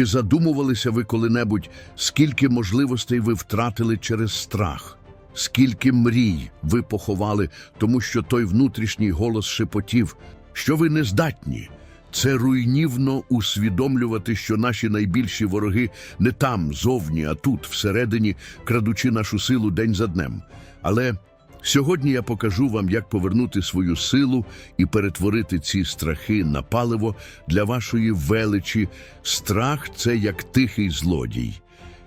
Чи задумувалися ви коли-небудь, скільки можливостей ви втратили через страх? Скільки мрій ви поховали, тому що той внутрішній голос шепотів, що ви не здатні? Це руйнівно усвідомлювати, що наші найбільші вороги не там, зовні, а тут, всередині, крадучи нашу силу день за днем. Але сьогодні я покажу вам, як повернути свою силу і перетворити ці страхи на паливо для вашої величі. Страх це як тихий злодій.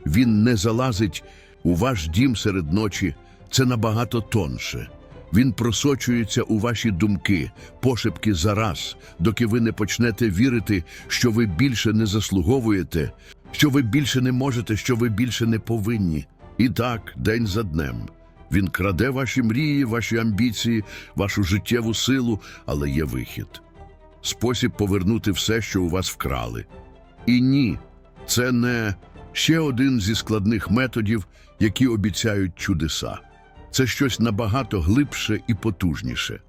Він не залазить у ваш дім серед ночі, це набагато тонше. Він просочується у ваші думки, пошепки зараз, доки ви не почнете вірити, що ви більше не заслуговуєте, що ви більше не можете, що ви більше не повинні. І так, день за днем. Він краде ваші мрії, ваші амбіції, вашу життєву силу, але є вихід. Спосіб повернути все, що у вас вкрали. І ні, це не ще один зі складних методів, які обіцяють чудеса. Це щось набагато глибше і потужніше.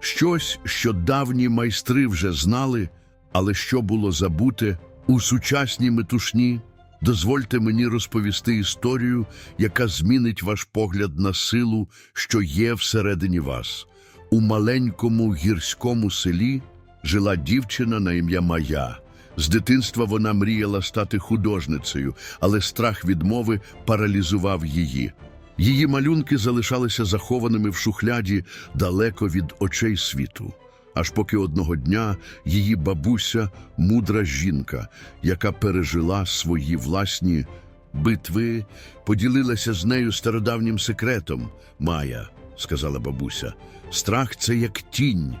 Щось, що давні майстри вже знали, але що було забуте у сучасній метушні. Дозвольте мені розповісти історію, яка змінить ваш погляд на силу, що є всередині вас. У маленькому гірському селі жила дівчина на ім'я Мая. З дитинства вона мріяла стати художницею, але страх відмови паралізував її. Її малюнки залишалися захованими в шухляді далеко від очей світу. Аж поки одного дня її бабуся, мудра жінка, яка пережила свої власні битви, поділилася з нею стародавнім секретом. Майя, сказала бабуся, страх це як тінь.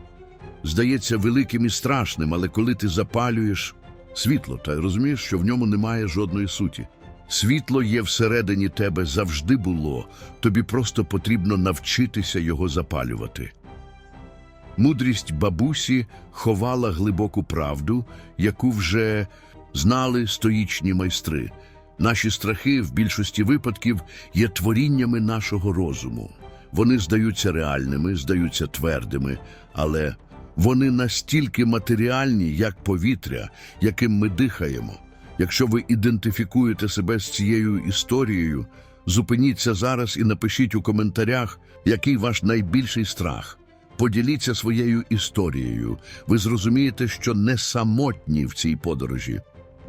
Здається великим і страшним, але коли ти запалюєш світло, та розумієш, що в ньому немає жодної суті. Світло є всередині тебе завжди було, тобі просто потрібно навчитися його запалювати. Мудрість бабусі ховала глибоку правду, яку вже знали стоїчні майстри. Наші страхи в більшості випадків є творіннями нашого розуму. Вони здаються реальними, здаються твердими, але вони настільки матеріальні, як повітря, яким ми дихаємо. Якщо ви ідентифікуєте себе з цією історією, зупиніться зараз і напишіть у коментарях, який ваш найбільший страх. Поділіться своєю історією. Ви зрозумієте, що не самотні в цій подорожі.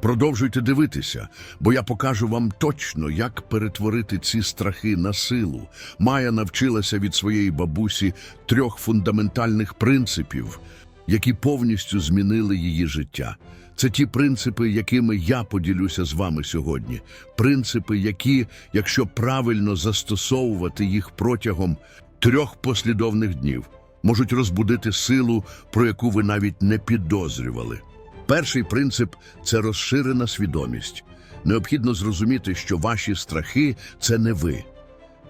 Продовжуйте дивитися, бо я покажу вам точно, як перетворити ці страхи на силу. Майя навчилася від своєї бабусі трьох фундаментальних принципів, які повністю змінили її життя. Це ті принципи, якими я поділюся з вами сьогодні. Принципи, які, якщо правильно застосовувати їх протягом трьох послідовних днів, можуть розбудити силу, про яку ви навіть не підозрювали. Перший принцип це розширена свідомість. Необхідно зрозуміти, що ваші страхи це не ви,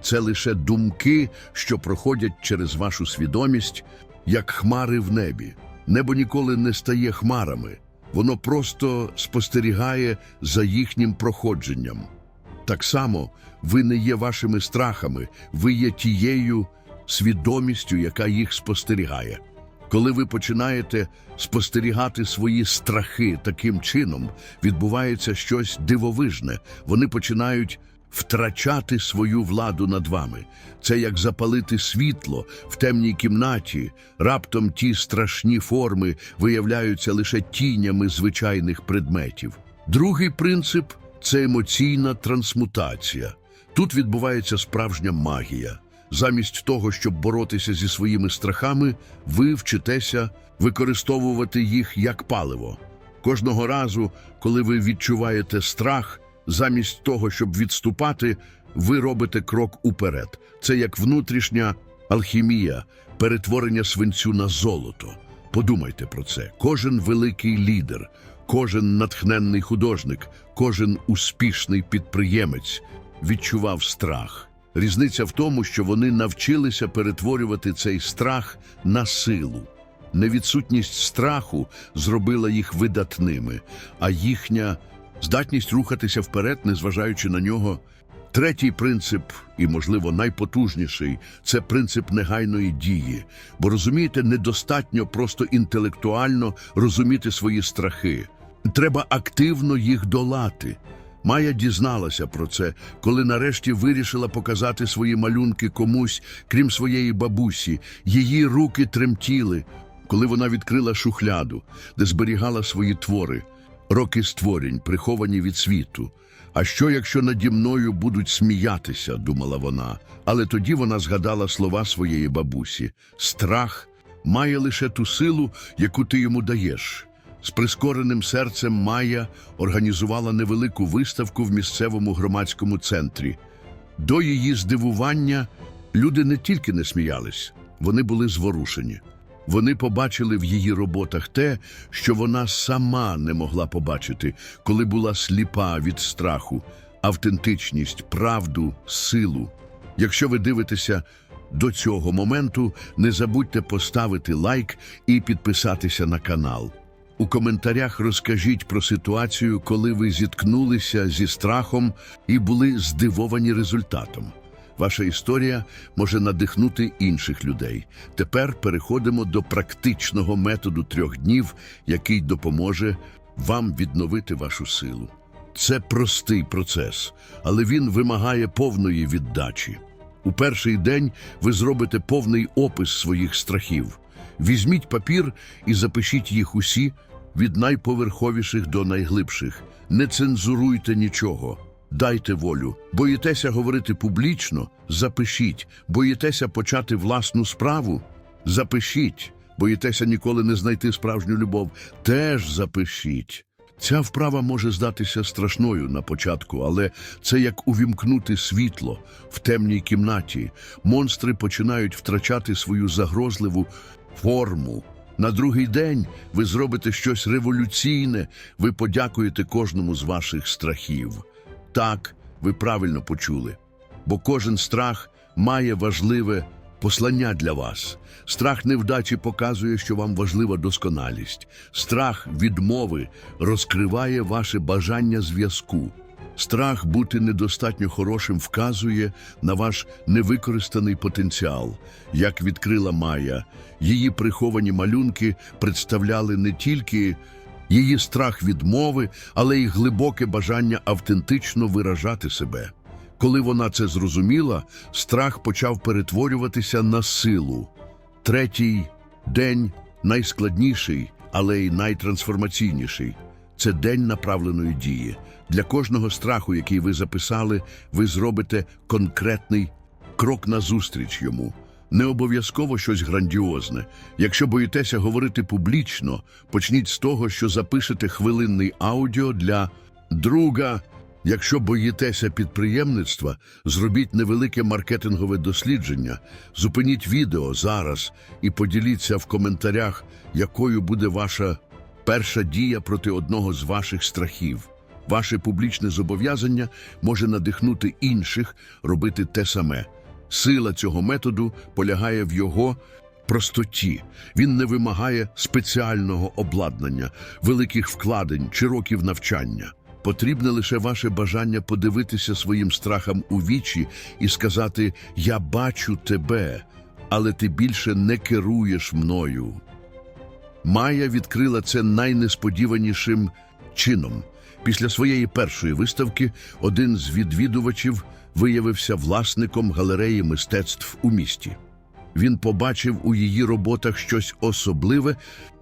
це лише думки, що проходять через вашу свідомість, як хмари в небі. Небо ніколи не стає хмарами, воно просто спостерігає за їхнім проходженням. Так само ви не є вашими страхами, ви є тією свідомістю, яка їх спостерігає. Коли ви починаєте спостерігати свої страхи таким чином, відбувається щось дивовижне. Вони починають втрачати свою владу над вами. Це як запалити світло в темній кімнаті. Раптом ті страшні форми виявляються лише тінями звичайних предметів. Другий принцип це емоційна трансмутація. Тут відбувається справжня магія. Замість того, щоб боротися зі своїми страхами, ви вчитеся використовувати їх як паливо. Кожного разу, коли ви відчуваєте страх, замість того, щоб відступати, ви робите крок уперед. Це як внутрішня алхімія, перетворення свинцю на золото. Подумайте про це. Кожен великий лідер, кожен натхненний художник, кожен успішний підприємець відчував страх. Різниця в тому, що вони навчилися перетворювати цей страх на силу. Невідсутність страху зробила їх видатними, а їхня здатність рухатися вперед, незважаючи на нього. Третій принцип, і, можливо, найпотужніший, це принцип негайної дії. Бо розумієте, недостатньо просто інтелектуально розуміти свої страхи. Треба активно їх долати. Майя дізналася про це, коли нарешті вирішила показати свої малюнки комусь, крім своєї бабусі. Її руки тремтіли, коли вона відкрила шухляду, де зберігала свої твори, роки створінь, приховані від світу. А що, якщо наді мною будуть сміятися, думала вона. Але тоді вона згадала слова своєї бабусі: страх має лише ту силу, яку ти йому даєш. З прискореним серцем Майя організувала невелику виставку в місцевому громадському центрі. До її здивування люди не тільки не сміялись, вони були зворушені. Вони побачили в її роботах те, що вона сама не могла побачити, коли була сліпа від страху, автентичність, правду, силу. Якщо ви дивитеся до цього моменту, не забудьте поставити лайк і підписатися на канал. У коментарях розкажіть про ситуацію, коли ви зіткнулися зі страхом і були здивовані результатом. Ваша історія може надихнути інших людей. Тепер переходимо до практичного методу трьох днів, який допоможе вам відновити вашу силу. Це простий процес, але він вимагає повної віддачі. У перший день ви зробите повний опис своїх страхів. Візьміть папір і запишіть їх усі від найповерховіших до найглибших. Не цензуруйте нічого. Дайте волю. Боїтеся говорити публічно? Запишіть. Боїтеся почати власну справу? Запишіть. Боїтеся ніколи не знайти справжню любов? Теж запишіть. Ця вправа може здатися страшною на початку, але це як увімкнути світло в темній кімнаті. Монстри починають втрачати свою загрозливу форму. На другий день ви зробите щось революційне, ви подякуєте кожному з ваших страхів. Так, ви правильно почули, бо кожен страх має важливе послання для вас. Страх невдачі показує, що вам важлива досконалість. Страх відмови розкриває ваше бажання зв'язку. Страх бути недостатньо хорошим вказує на ваш невикористаний потенціал. Як відкрила Майя, її приховані малюнки представляли не тільки її страх відмови, але й глибоке бажання автентично виражати себе. Коли вона це зрозуміла, страх почав перетворюватися на силу. Третій день найскладніший, але й найтрансформаційніший. Це день направленої дії. Для кожного страху, який ви записали, ви зробите конкретний крок назустріч йому. Не обов'язково щось грандіозне. Якщо боїтеся говорити публічно, почніть з того, що запишете хвилинний аудіо для друга. Якщо боїтеся підприємництва, зробіть невелике маркетингове дослідження, зупиніть відео зараз і поділіться в коментарях, якою буде ваша перша дія проти одного з ваших страхів. Ваше публічне зобов'язання може надихнути інших робити те саме. Сила цього методу полягає в його простоті. Він не вимагає спеціального обладнання, великих вкладень чи років навчання. Потрібне лише ваше бажання подивитися своїм страхам у вічі і сказати Я бачу тебе, але ти більше не керуєш мною. Майя відкрила це найнесподіванішим чином. Після своєї першої виставки один з відвідувачів виявився власником галереї мистецтв у місті. Він побачив у її роботах щось особливе,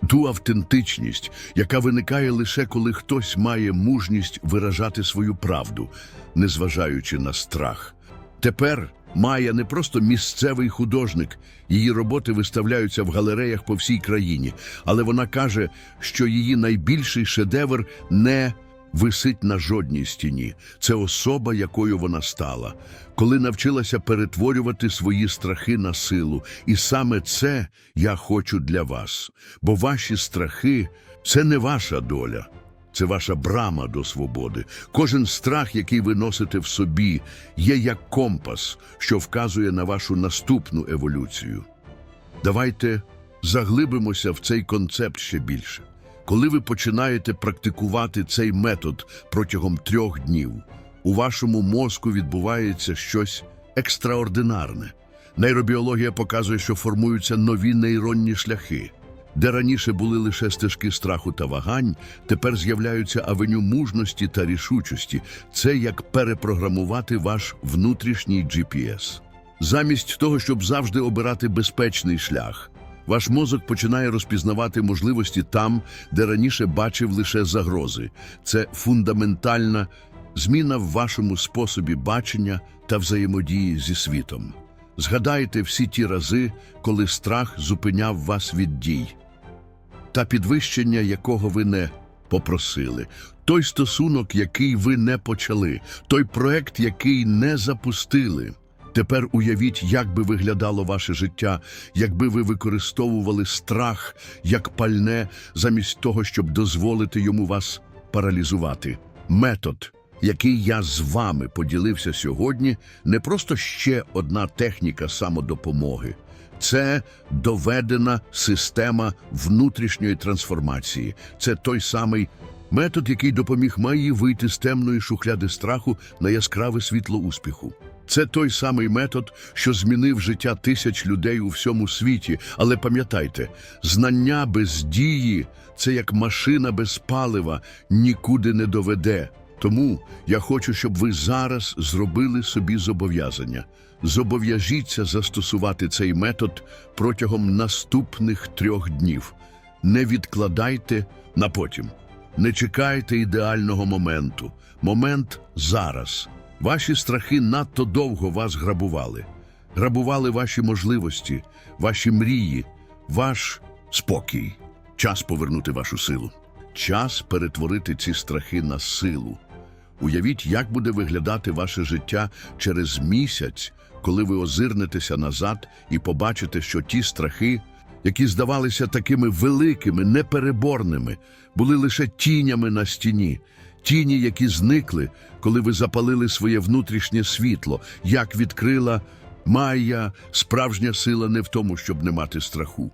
ту автентичність, яка виникає лише коли хтось має мужність виражати свою правду, незважаючи на страх. Тепер Майя не просто місцевий художник, її роботи виставляються в галереях по всій країні, але вона каже, що її найбільший шедевр не висить на жодній стіні. Це особа, якою вона стала, коли навчилася перетворювати свої страхи на силу. І саме це я хочу для вас. Бо ваші страхи це не ваша доля. Це ваша брама до свободи. Кожен страх, який ви носите в собі, є як компас, що вказує на вашу наступну еволюцію. Давайте заглибимося в цей концепт ще більше. Коли ви починаєте практикувати цей метод протягом трьох днів, у вашому мозку відбувається щось екстраординарне. Нейробіологія показує, що формуються нові нейронні шляхи. Де раніше були лише стежки страху та вагань, тепер з'являються авеню мужності та рішучості. Це як перепрограмувати ваш внутрішній GPS. Замість того, щоб завжди обирати безпечний шлях, ваш мозок починає розпізнавати можливості там, де раніше бачив лише загрози. Це фундаментальна зміна в вашому способі бачення та взаємодії зі світом. Згадайте всі ті рази, коли страх зупиняв вас від дій та підвищення, якого ви не попросили, той стосунок, який ви не почали, той проект, який не запустили. Тепер уявіть, як би виглядало ваше життя, якби ви використовували страх як пальне, замість того, щоб дозволити йому вас паралізувати. Метод, який я з вами поділився сьогодні, не просто ще одна техніка самодопомоги. Це доведена система внутрішньої трансформації. Це той самий метод, який допоміг Майї вийти з темної шухляди страху на яскраве світло успіху. Це той самий метод, що змінив життя тисяч людей у всьому світі. Але пам'ятайте, знання без дії це як машина без палива нікуди не доведе. Тому я хочу, щоб ви зараз зробили собі зобов'язання. Зобов'яжіться застосувати цей метод протягом наступних трьох днів. Не відкладайте на потім. Не чекайте ідеального моменту. Момент зараз. Ваші страхи надто довго вас грабували. Грабували ваші можливості, ваші мрії, ваш спокій. Час повернути вашу силу. Час перетворити ці страхи на силу. Уявіть, як буде виглядати ваше життя через місяць, коли ви озирнетеся назад і побачите, що ті страхи, які здавалися такими великими, непереборними, були лише тінями на стіні, тіні, які зникли, коли ви запалили своє внутрішнє світло, як відкрила Майя, справжня сила не в тому, щоб не мати страху,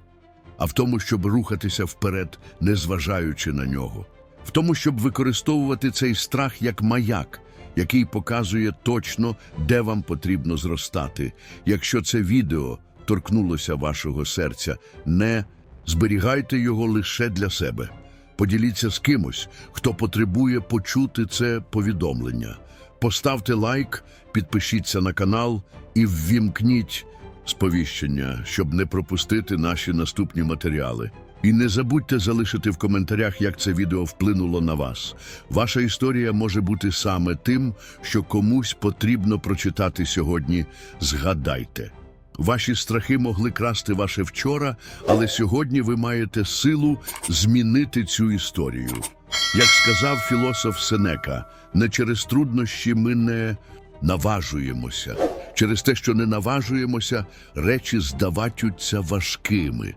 а в тому, щоб рухатися вперед, незважаючи на нього, в тому, щоб використовувати цей страх як маяк, який показує точно, де вам потрібно зростати. Якщо це відео торкнулося вашого серця, не зберігайте його лише для себе. Поділіться з кимось, хто потребує почути це повідомлення. Поставте лайк, підпишіться на канал і ввімкніть сповіщення, щоб не пропустити наші наступні матеріали. І не забудьте залишити в коментарях, як це відео вплинуло на вас. Ваша історія може бути саме тим, що комусь потрібно прочитати сьогодні. Згадайте. Ваші страхи могли красти ваше вчора, але сьогодні ви маєте силу змінити цю історію. Як сказав філософ Сенека, не через труднощі ми не наважуємося. Через те, що не наважуємося, речі здаватються важкими.